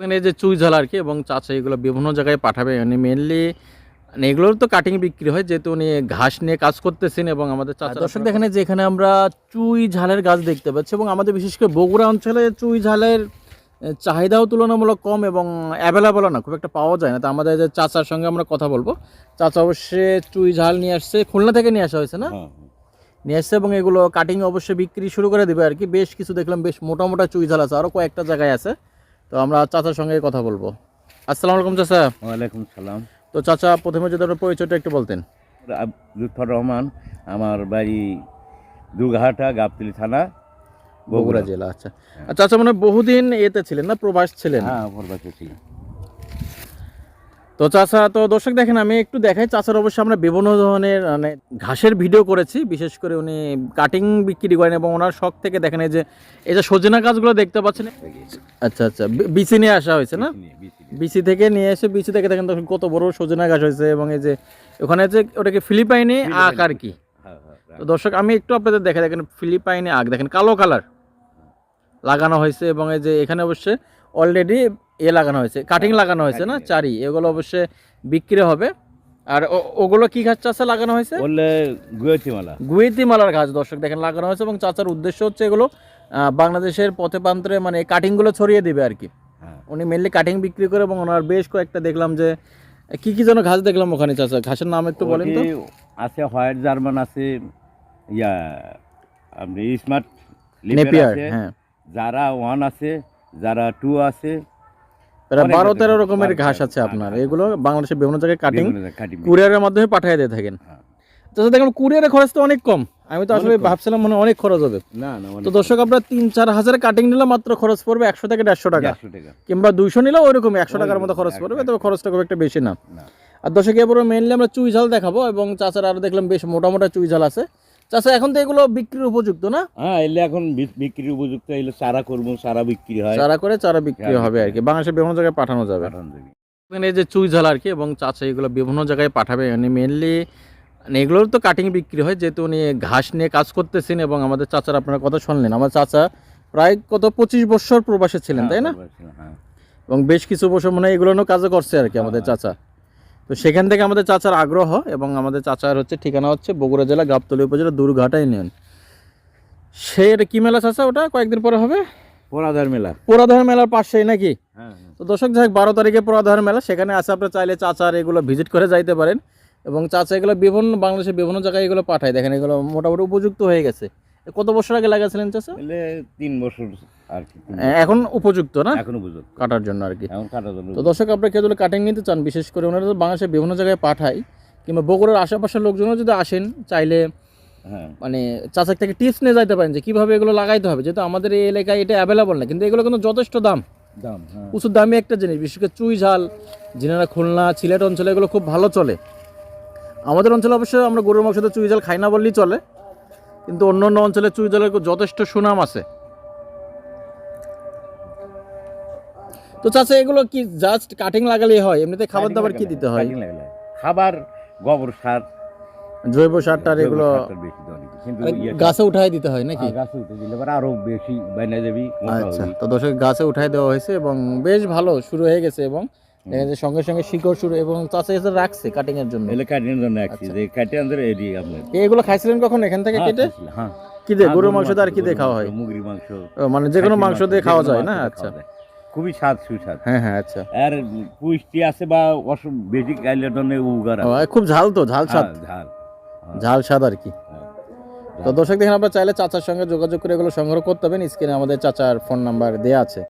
এখানে এই যে চুই ঝাল আর কি এবং চাচা এগুলো বিভিন্ন জায়গায় পাঠাবে। মানে মেনলি মানে এগুলোর তো কাটিং বিক্রি হয় যেহেতু উনি ঘাস নিয়ে কাজ করতেছেন এবং আমাদের চাচা দর্শক দেখেন যে এখানে আমরা চুই ঝালের গাছ দেখতে পাচ্ছি এবং আমাদের বিশেষ করে বগুড়া অঞ্চলে চুই ঝালের চাহিদাও তুলনামূলক কম এবং অ্যাভেলেবল না খুব একটা পাওয়া যায় না। তো আমাদের যে চাচার সঙ্গে আমরা কথা বলব। চাচা অবশ্যই চুই ঝাল নিয়ে আসছে খুলনা থেকে নিয়ে আসা হয়েছে না? হ্যাঁ, নিয়ে আসছে এবং এগুলো কাটিং অবশ্যই বিক্রি শুরু করে দেবে আর কি। বেশ কিছু দেখলাম বেশ মোটা মোটা চুই ঝাল আছে আরও কয়েকটা জায়গায় আছে। তো আমরা চাচার সঙ্গে কথা বলব। আসসালামু আলাইকুম চাচা। ওয়ালাইকুম সালাম। তো চাচা প্রথমে যদি আপনার পরিচয়টা একটু বলতেন। লুৎফর রহমান আমার বাড়ি দুঘাটা গাবতলি থানা বগুড়া। জেলা আচ্ছা। আচ্ছা চাচা মানে বহুদিন এতে ছিলেন না প্রবাস ছিলেন? হ্যাঁ প্রবাসে ছিল তো চাচা তো দর্শক দেখেন আমি একটু দেখাই। চাচার অবশ্যই আমরা বিভিন্ন ধরনের মানে ঘাসের ভিডিও করেছি। বিশেষ করে উনি কাটিং বিক্রি করেন এবং ওনার শখ থেকে দেখেন এই যে এই যে সজনা গাছগুলো দেখতে পাচ্ছেন? আচ্ছা আচ্ছা। বিচি নিয়ে আসা হয়েছে না? বিচি থেকে নিয়ে এসে বিচি থেকে দেখেন তখন কত বড় সজনা গাছ হয়েছে এবং এই যে ওখানে যে ওটাকে ফিলিপাইনে আখ আর কি। হ্যাঁ, তো দর্শক আমি একটু আপনাদের দেখা দেখেন ফিলিপাইনে আখ। দেখেন কালো কালার লাগানো হয়েছে এবং এই যে এখানে অবশ্যই অলরেডি এ লাগানো হয়েছে কাটিং লাগানো হয়েছে না? চারি এগুলো অবশ্যই বিক্রি হবে। আর ওগুলো কি গাছ চাষে লাগানো হয়েছে? বললে গুয়েতিমালা। গুয়েতি মালার গাছ দর্শক দেখেন লাগানো হয়েছে এবং চাচার উদ্দেশ্য হচ্ছে এগুলো বাংলাদেশের পথে প্রান্তরে মানে কাটিংগুলো ছড়িয়ে দেবে আর কি। হ্যাঁ। উনি মেনলি কাটিং বিক্রি করে এবং ওনার বেশ কয়েকটা দেখলাম যে কি কি যেন ঘাস দেখলাম ওখানে চাচা ঘাসের নাম একটু বলেন তো। আছে হোয়াইট জার্মান আছে ইয়া আপনি স্মার্ট নেপিয়ার হ্যাঁ। যারা ওয়ান আছে যারা টু আছে বারো তেরো রকমের ঘাস আছে আপনার। এগুলো বাংলাদেশের বিভিন্ন জায়গায় কাটিং কুরিয়ারের মাধ্যমে পাঠিয়ে দিয়ে থাকেন। হ্যাঁ। চাচা দেখলাম কুরিয়ারের খরচ তো অনেক কম। আমি তো আসলে ভাবছিলাম মনে অনেক খরচ হবে। না না তো দর্শক আপনার তিন চার হাজার কাটিং নিলে মাত্র খরচ পড়বে একশো থেকে দেড়শো টাকা। কিংবা দুইশো নিলেও ওইরকম একশো টাকার মতো খরচ পড়বে তবে খরচটা খুব একটা বেশি না। না। আর দর্শক এরপরে মেনলি আমরা চুই ঝাল দেখাবো এবং চাচার আরও দেখলাম বেশ মোটা মোটা চুই ঝাল আছে। চাচা এখন তো এগুলো বিক্রির উপযুক্ত না? হ্যাঁ এলে এখন বিক্রির উপযুক্ত এলে চারা করব চারা বিক্রি হয়। চারা করে চারা বিক্রি হবে আর কি। বাংলাদেশের বিভিন্ন জায়গায় পাঠানো যাবে। এখানে এই যে চুই ঝাল আর কি এবং চাচা এগুলো বিভিন্ন জায়গায় পাঠাবে। মানে মেনলি এগুলোর তো কাটিং বিক্রি হয় যেহেতু উনি ঘাস নিয়ে কাজ করতেছেন এবং আমাদের চাচার আপনারা কথা শুনলেন। আমার চাচা প্রায় কত পঁচিশ বছর প্রবাসে ছিলেন তাই না? হ্যাঁ, হ্যাঁ। এবং বেশ কিছু বছর মনে হয় এগুলো নিয়েও কাজও করছে আর কি আমাদের চাচা। তো সেখান থেকে আমাদের চাচার আগ্রহ এবং আমাদের চাচার হচ্ছে ঠিকানা হচ্ছে বগুড়া জেলা গাবতলী উপজেলা দুর্ঘাটা ইউনিয়ন। সে কি মেলা চাচা ওটা? কয়েকদিন পরে হবে? পোড়াদার মেলা। পোড়াধার মেলার পাশেই নাকি? হ্যাঁ তো দর্শক যাই হোক, বারো তারিখে পোড়াধার মেলা সেখানে আসে আপনারা চাইলে চাচার এগুলো ভিজিট করে যাইতে পারেন। এবং চাচা এগুলো বিভিন্ন বাংলাদেশের বিভিন্ন জায়গায় এগুলো পাঠায়। দেখেন এগুলো মোটামুটি উপযুক্ত হয়ে গেছে। কত বছর আগে লাগাছিলেন চাচা এলে তিন বছর আর কি এখন উপযুক্ত না? এখন উপযুক্ত। কাটার জন্য আর কি। এখন কাটার জন্য তো দর্শক আপনারা কেউ কাটিং নিতে চান বিশেষ করে ওনারা তো বাংলাদেশের বিভিন্ন জায়গায় পাঠায় কিংবা বগুড়ার আশেপাশের লোকজনও যদি আসেন চাইলে হ্যাঁ। মানে চাচার থেকে টিপস নিয়ে যাইতে পারেন যে কীভাবে এগুলো লাগাইতে হবে। যেহেতু আমাদের এই এলাকায় এটা অ্যাভেলেবল না কিন্তু এগুলো কিন্তু যথেষ্ট দাম। দাম হ্যাঁ। প্রচুর দামি একটা জিনিস বিশেষ করে চুই ঝাল যিনারা খুলনা সিলেট অঞ্চলে এগুলো খুব ভালো চলে। আমাদের অঞ্চলে অবশ্য আমরা গরুর মাংসতে চুই ঝাল খাই না বললেই চলে। কিন্তু অন্য অন্য অঞ্চলে চুই ঝালের যথেষ্ট সুনাম আছে। তো চাচা এগুলো কি জাস্ট কাটিং লাগালেই হয়? এমনিতে খাবার দাবার কি দিতে হয়? খাবার গোবর সার। জৈব সার টার এগুলো ইয়ে- গাছে উঠাই দিতে হয় নাকি? হ্যাঁ, গাছে উঠে দিলে পরে আরও বেশি বাইনা যাবি আচ্ছা তো দর্শক গাছে উঠাই দেওয়া হয়েছে এবং বেশ ভালো শুরু হয়ে গেছে এবং দেখা সঙ্গে সঙ্গে শিকড় শুরু এবং চাষা এসে রাখছে কাটিং এর জন্য। এলে কাটিং জন্য রাখছি। আচ্ছা। যে কাটে আনতে এডি আপনার এগুলো খাইছিলেন কখন এখান থেকে হ্যাঁ, কেটে? হ্যাঁ। কি দিয়ে হ্যাঁ, গরুর মাংস দিয়ে আর কি দিয়ে খাওয়া হয়? মাংস, মুরগির মাংস। মানে যে কোনো মাংস দিয়ে খাওয়া যায় না? আচ্ছা। খুবই স্বাদ সুস্বাদ। হ্যাঁ হ্যাঁ আচ্ছা। আর পুষ্টি আছে বা অসুখ বেশি খাইলে জন্য উগার খুব ঝাল তো ঝাল স্বাদ। ঝাল। হ্যাঁ, ঝাল স্বাদ আর কি। হ্যাঁ। তো দর্শক দেখেন আপনারা চাইলে চাচার সঙ্গে যোগাযোগ করে এগুলো সংগ্রহ করতে পারেন স্ক্রিনে আমাদের চাচার ফোন নাম্বার দেওয়া আছে।